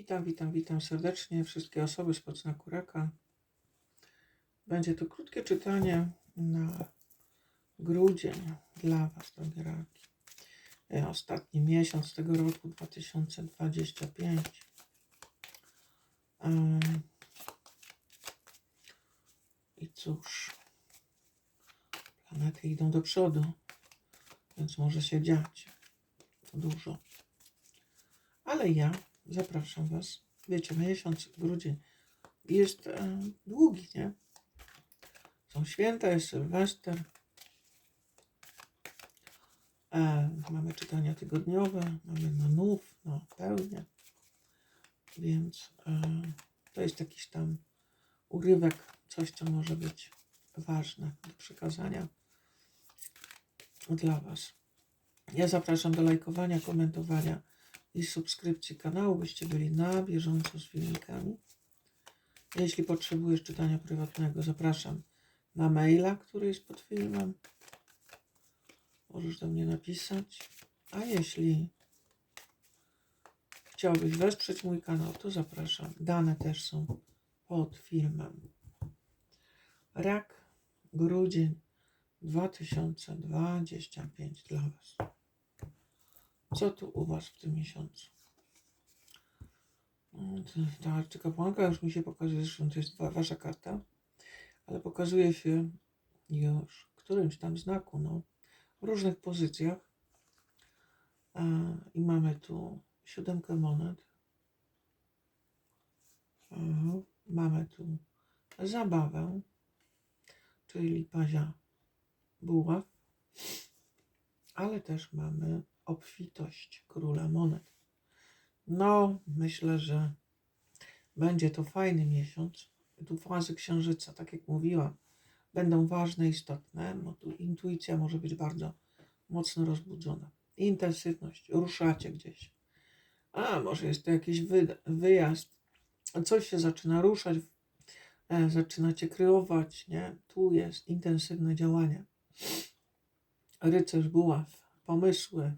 Witam, witam, witam serdecznie wszystkie osoby z podznaku raka. Będzie to krótkie czytanie na grudzień dla Was, drogie raki. E, Ostatni miesiąc tego roku 2025. Em, I cóż, planety idą do przodu, więc może się dziać dużo. Ale ja zapraszam Was. Wiecie, miesiąc grudzień jest e, długi, nie? Są święta, jest Sylwester. E, mamy czytania tygodniowe, mamy na nów, na pełnię. Więc e, to jest jakiś tam urywek, coś, co może być ważne do przekazania dla Was. Ja zapraszam do lajkowania, komentowania i subskrypcji kanału, byście byli na bieżąco z filmikami. Jeśli potrzebujesz czytania prywatnego, zapraszam na maila, który jest pod filmem. Możesz do mnie napisać. A jeśli chciałbyś wesprzeć mój kanał, to zapraszam. Dane też są pod filmem. Rak, grudzień 2025 dla Was. Co tu u Was w tym miesiącu? Mm, Ta arcykapłanka już mi się pokazuje, zresztą to jest wa- Wasza karta, ale pokazuje się już w którymś tam znaku, no, w różnych pozycjach. I mamy tu siódemkę monet. Mamy tu zabawę, czyli pazia buław, ale też mamy obfitość króla monet. No, myślę, że będzie to fajny miesiąc. Tu fazy księżyca, tak jak mówiłam, będą ważne, istotne. No tu intuicja może być bardzo mocno rozbudzona. Intensywność, ruszacie gdzieś. A, może jest to jakiś wy, wyjazd. Coś się zaczyna ruszać, e, zaczynacie kreować, nie? Tu jest intensywne działanie. Rycerz buław, pomysły,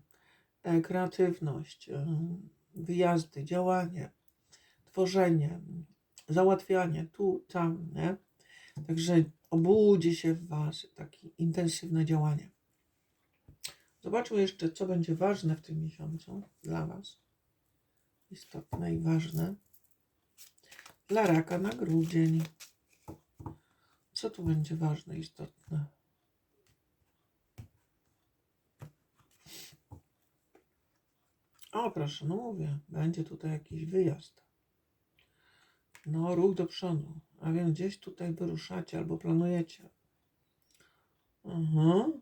kreatywność, e, wyjazdy, działanie, tworzenie, załatwianie tu, tam, nie? Także obudzi się w Was takie intensywne działanie. Zobaczmy jeszcze, co będzie ważne w tym miesiącu dla Was. Istotne i ważne. Dla raka na grudzień. Co tu będzie ważne, istotne? O, proszę, no mówię, będzie tutaj jakiś wyjazd. No, ruch do przodu. A więc gdzieś tutaj wyruszacie albo planujecie. Mhm.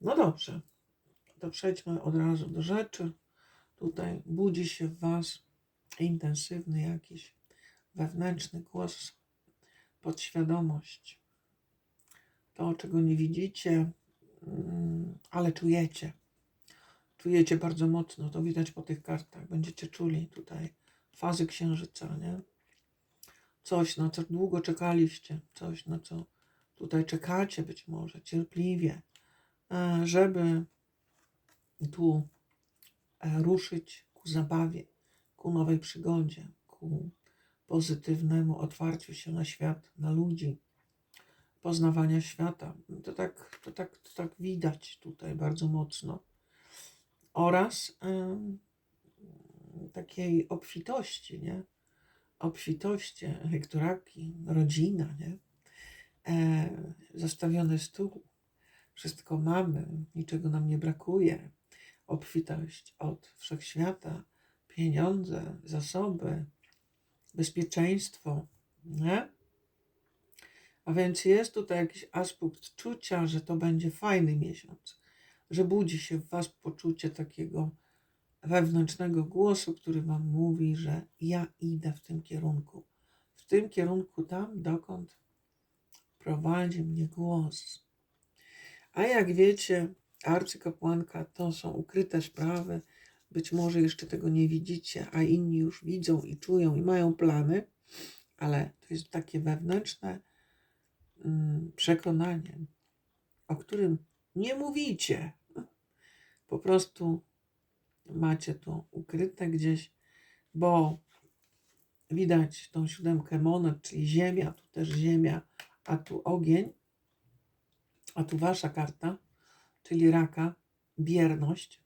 No dobrze. To przejdźmy od razu do rzeczy. Tutaj budzi się w Was intensywny jakiś wewnętrzny głos, podświadomość. To, czego nie widzicie, mm, ale czujecie. Czujecie bardzo mocno, to widać po tych kartach. Będziecie czuli tutaj fazy księżyca, nie? Coś, na co długo czekaliście, coś, na co tutaj czekacie być może cierpliwie, e, żeby tu e, ruszyć ku zabawie, ku nowej przygodzie, ku pozytywnemu otwarciu się na świat, na ludzi, poznawania świata. To tak, to tak, to tak widać tutaj bardzo mocno. Oraz takiej obfitości, nie? Obfitości, lektoraki, rodzina, nie? E, zastawiony stół, wszystko mamy, niczego nam nie brakuje. Obfitość od wszechświata, pieniądze, zasoby, bezpieczeństwo, nie? A więc jest tutaj jakiś aspekt czucia, że to będzie fajny miesiąc, że budzi się w Was poczucie takiego wewnętrznego głosu, który Wam mówi, że ja idę w tym kierunku. W tym kierunku, tam dokąd prowadzi mnie głos. A jak wiecie, arcykapłanka to są ukryte sprawy. Być może jeszcze tego nie widzicie, a inni już widzą i czują i mają plany, ale to jest takie wewnętrzne mm, przekonanie, o którym nie mówicie. Po prostu macie to ukryte gdzieś, bo widać tą siódemkę monet, czyli ziemia, tu też ziemia, a tu ogień, a tu wasza karta, czyli raka, bierność.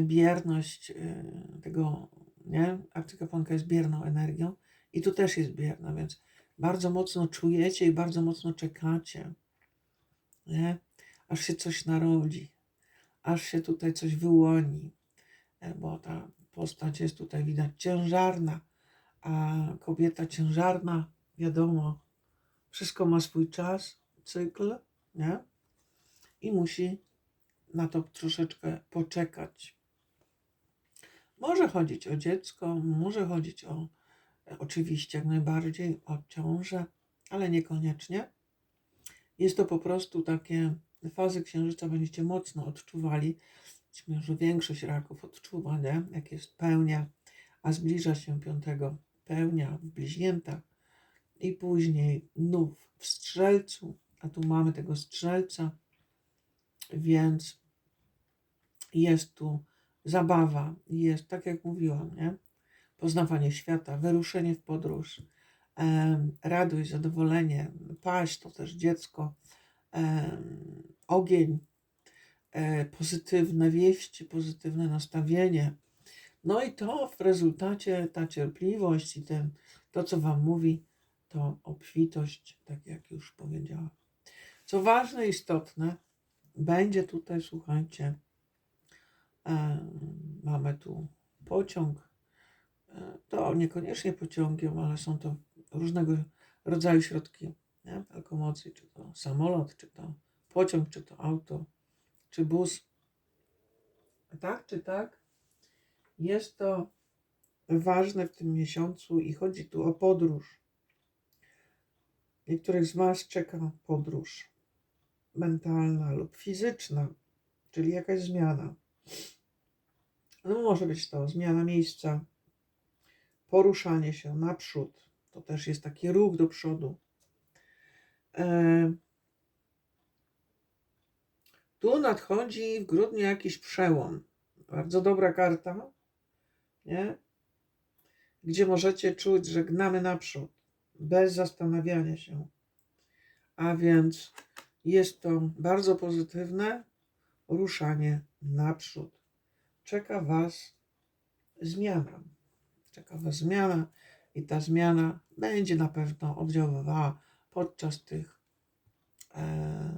Bierność e, tego, nie? Arcykaponka jest bierną energią i tu też jest bierna, więc bardzo mocno czujecie i bardzo mocno czekacie, nie? Aż się coś narodzi, aż się tutaj coś wyłoni, e, bo ta postać jest tutaj widać ciężarna, a kobieta ciężarna, wiadomo, wszystko ma swój czas, cykl, nie? I musi na to troszeczkę poczekać. Może chodzić o dziecko, może chodzić o, oczywiście jak najbardziej o ciążę, ale niekoniecznie. Jest to po prostu takie fazy księżyca będziecie mocno odczuwali. Myślę, że większość raków odczuwa, nie? jak jest pełnia, a zbliża się piątego pełnia w bliźniętach i później nów w strzelcu, a tu mamy tego strzelca, więc jest tu zabawa, jest tak jak mówiłam, nie? Poznawanie świata, wyruszenie w podróż, radość, zadowolenie, paść to też dziecko, ogień, e, pozytywne wieści, pozytywne nastawienie. No i to w rezultacie ta cierpliwość i ten, to, co Wam mówi, to obfitość, tak jak już powiedziałam. Co ważne, istotne, będzie tutaj, słuchajcie, mamy tu pociąg. E, To niekoniecznie pociągiem, ale są to różnego rodzaju środki nie? lokomocji, czy to samolot, czy to pociąg, czy to auto, czy bus. Tak czy tak, jest to ważne w tym miesiącu i chodzi tu o podróż. Niektórych z Was czeka podróż mentalna lub fizyczna, czyli jakaś zmiana. No może być to zmiana miejsca, poruszanie się naprzód. To też jest taki ruch do przodu. E, tu nadchodzi w grudniu jakiś przełom. Bardzo dobra karta, nie? Gdzie możecie czuć, że gnamy naprzód, bez zastanawiania się. A więc jest to bardzo pozytywne ruszanie naprzód. Czeka Was zmiana. Czeka Was zmiana i ta zmiana będzie na pewno oddziaływała podczas tych e,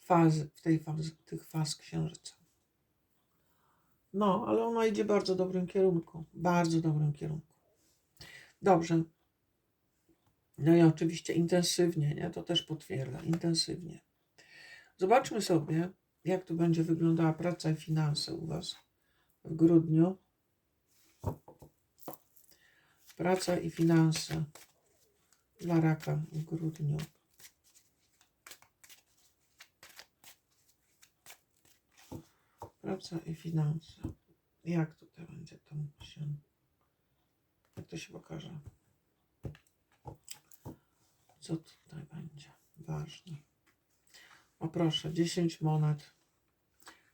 faz, w tej faz, tych faz księżyca. No, ale ona idzie w bardzo dobrym kierunku. Bardzo dobrym kierunku. Dobrze. No i oczywiście intensywnie, nie? To też potwierdza. Intensywnie. Zobaczmy sobie, jak tu będzie wyglądała praca i finanse u Was w grudniu. Praca i finanse dla raka w grudniu. Praca i finanse. Jak tutaj będzie to się. Jak to się pokaże? Co tutaj będzie ważne? O proszę, 10 monet.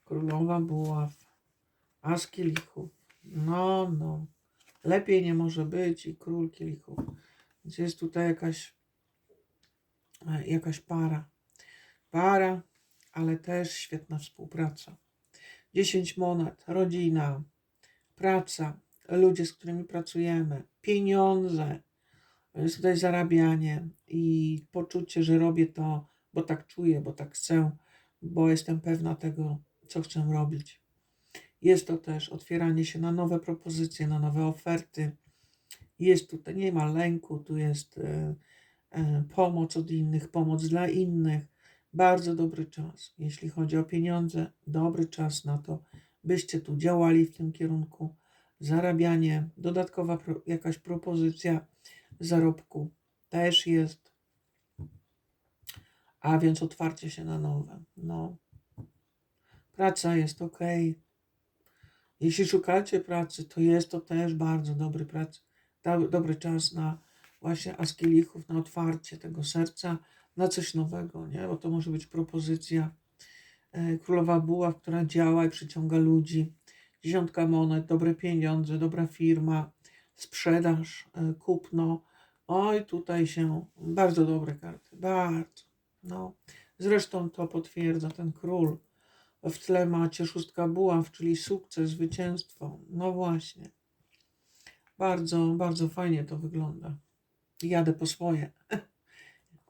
Królowa buław. As kielichów. No, no. Lepiej nie może być i król kielichów. Więc jest tutaj jakaś, e, jakaś para. Para, ale też świetna współpraca. 10 monet, rodzina, praca, ludzie, z którymi pracujemy, pieniądze, jest tutaj zarabianie i poczucie, że robię to, bo tak czuję, bo tak chcę, bo jestem pewna tego, co chcę robić. Jest to też otwieranie się na nowe propozycje, na nowe oferty. Jest tutaj, nie ma lęku, tu jest e, e, pomoc od innych, pomoc dla innych. Bardzo dobry czas, jeśli chodzi o pieniądze, dobry czas na to, byście tu działali w tym kierunku. Zarabianie, dodatkowa pro, jakaś propozycja zarobku też jest, a więc otwarcie się na nowe. No. Praca jest ok. Jeśli szukacie pracy, to jest to też bardzo dobry prac, dobry czas na właśnie askielichów, na otwarcie tego serca, na coś nowego, nie? Bo to może być propozycja e, królowa buław, która działa i przyciąga ludzi. dziesiątka monet, dobre pieniądze, dobra firma, sprzedaż, e, kupno. Oj, tutaj się bardzo dobre karty, bardzo. No. Zresztą to potwierdza ten król. W tle macie szóstka buław, czyli sukces, zwycięstwo. No właśnie. Bardzo, bardzo fajnie to wygląda. Jadę po swoje.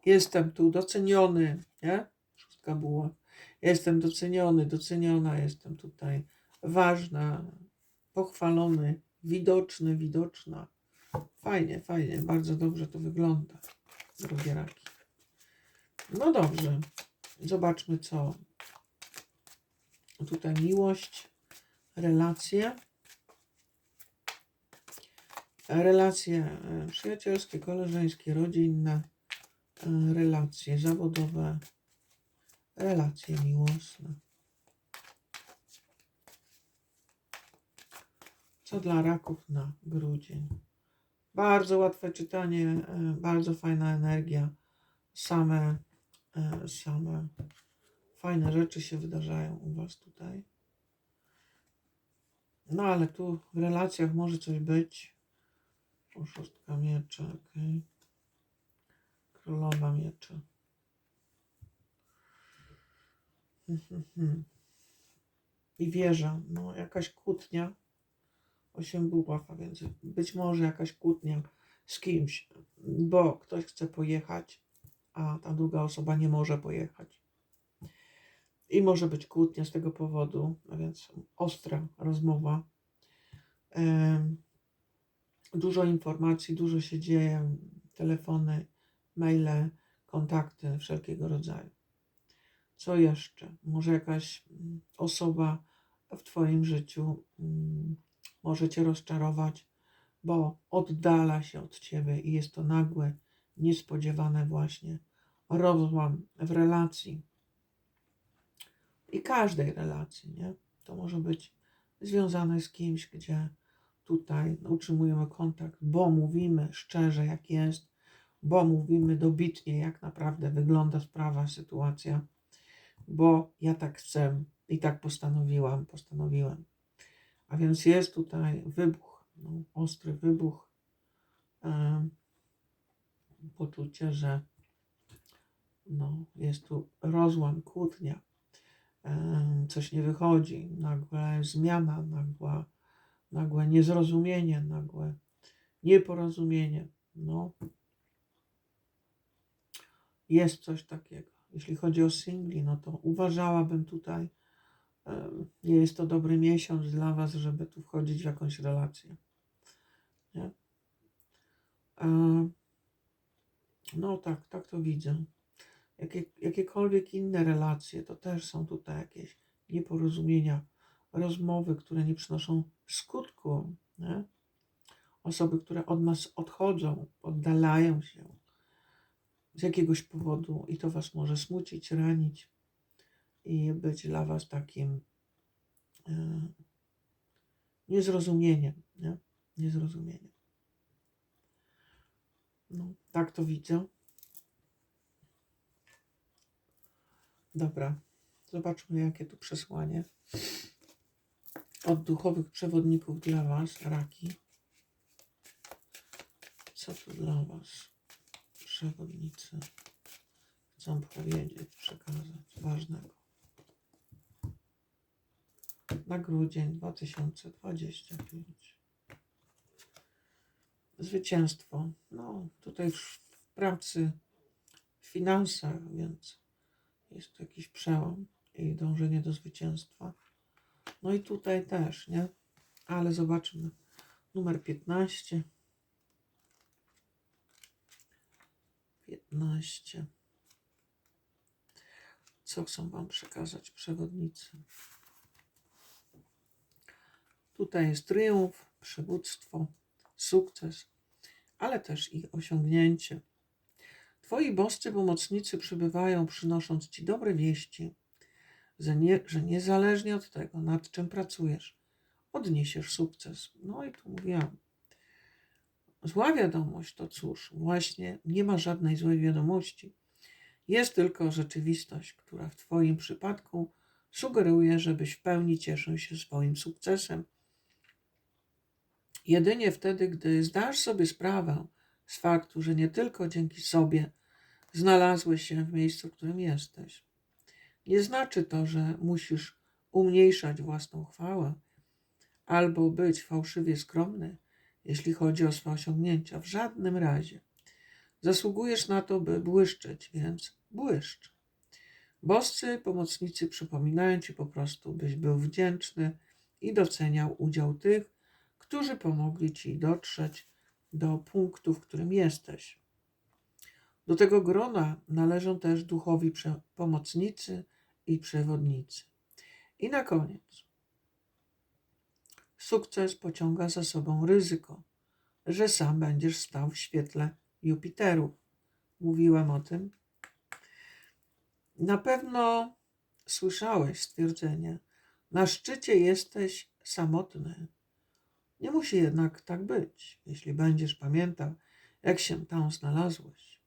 Jestem tu doceniony, nie? Szóstka buław. Jestem doceniony, doceniona jestem tutaj. Ważna, pochwalony, widoczny, widoczna. Fajnie, fajnie, bardzo dobrze to wygląda, drogie raki. No dobrze, zobaczmy co. Tutaj miłość, relacje. Relacje e, przyjacielskie, koleżeńskie, rodzinne, e, relacje zawodowe, relacje miłosne. Co dla raków na grudzień? Bardzo łatwe czytanie, e, bardzo fajna energia. Same, same fajne rzeczy się wydarzają u Was tutaj. No ale tu w relacjach może coś być. O, szóstka mieczy, okej. Królowa mieczy. I wieża, no jakaś kłótnia. Osiem buław, a więc być może jakaś kłótnia z kimś, bo ktoś chce pojechać, a ta druga osoba nie może pojechać. I może być kłótnia z tego powodu, a więc ostra rozmowa. Em, Dużo informacji, dużo się dzieje, telefony, maile, kontakty wszelkiego rodzaju. Co jeszcze? Może jakaś mm, osoba w Twoim życiu mm, może Cię rozczarować, bo oddala się od Ciebie i jest to nagłe, niespodziewane właśnie rozłam w relacji. I każdej relacji, nie? To może być związane z kimś, gdzie tutaj utrzymujemy kontakt, bo mówimy szczerze, jak jest, bo mówimy dobitnie, jak naprawdę wygląda sprawa, sytuacja, bo ja tak chcę i tak postanowiłam, postanowiłem. A więc jest tutaj wybuch, no, ostry wybuch, em, poczucie, że no, jest tu rozłam, kłótnia, coś nie wychodzi, nagła zmiana, nagła, nagłe niezrozumienie, nagłe nieporozumienie. No, jest coś takiego. Jeśli chodzi o singli, no to uważałabym tutaj, nie jest to dobry miesiąc dla Was, żeby tu wchodzić w jakąś relację. Nie? Em, No tak, tak to widzę. Jakie, jakiekolwiek inne relacje, to też są tutaj jakieś nieporozumienia, rozmowy, które nie przynoszą skutku. Nie? Osoby, które od nas odchodzą, oddalają się z jakiegoś powodu i to Was może smucić, ranić i być dla Was takim e, niezrozumieniem. Nie? Niezrozumieniem. No, tak to widzę. Dobra, zobaczmy, jakie tu przesłanie od duchowych przewodników dla Was, raki. Co tu dla Was przewodnicy chcą powiedzieć, przekazać ważnego na grudzień 2025. Zwycięstwo. No, tutaj w, w pracy, w finansach, więc jest to jakiś przełom i dążenie do zwycięstwa. No i tutaj też, nie? Ale zobaczmy. Numer 15. 15. Co chcą Wam przekazać przewodnicy? Tutaj jest triumf, przywództwo, sukces, ale też i osiągnięcie. Twoi boscy pomocnicy przybywają, przynosząc Ci dobre wieści, że, nie, że niezależnie od tego, nad czym pracujesz, odniesiesz sukces. No i tu mówiłam. Zła wiadomość to cóż, właśnie nie ma żadnej złej wiadomości. Jest tylko rzeczywistość, która w Twoim przypadku sugeruje, żebyś w pełni cieszył się swoim sukcesem. Jedynie wtedy, gdy zdasz sobie sprawę z faktu, że nie tylko dzięki sobie znalazłeś się w miejscu, w którym jesteś. Nie znaczy to, że musisz umniejszać własną chwałę albo być fałszywie skromny, jeśli chodzi o swoje osiągnięcia. W żadnym razie. Zasługujesz na to, by błyszczeć, więc błyszcz. Boscy pomocnicy przypominają ci po prostu, byś był wdzięczny i doceniał udział tych, którzy pomogli ci dotrzeć do punktu, w którym jesteś. Do tego grona należą też duchowi pomocnicy i przewodnicy. I na koniec. Sukces pociąga za sobą ryzyko, że sam będziesz stał w świetle Jupiterów. Mówiłam o tym. Na pewno słyszałeś stwierdzenie: Na szczycie jesteś samotny. Nie musi jednak tak być, jeśli będziesz pamiętał, jak się tam znalazłeś.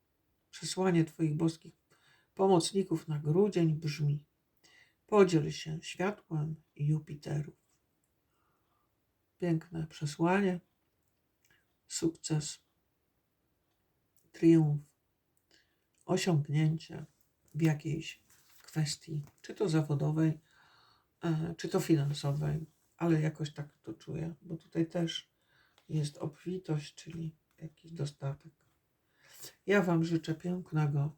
Przesłanie Twoich boskich pomocników na grudzień brzmi: Podziel się światłem Jupiterów. Piękne przesłanie, sukces, triumf, osiągnięcie w jakiejś kwestii, czy to zawodowej, e, czy to finansowej, ale jakoś tak to czuję, bo tutaj też jest obfitość, czyli jakiś dostatek. Ja Wam życzę pięknego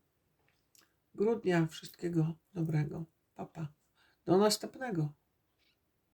grudnia, wszystkiego dobrego. Papa. Do następnego.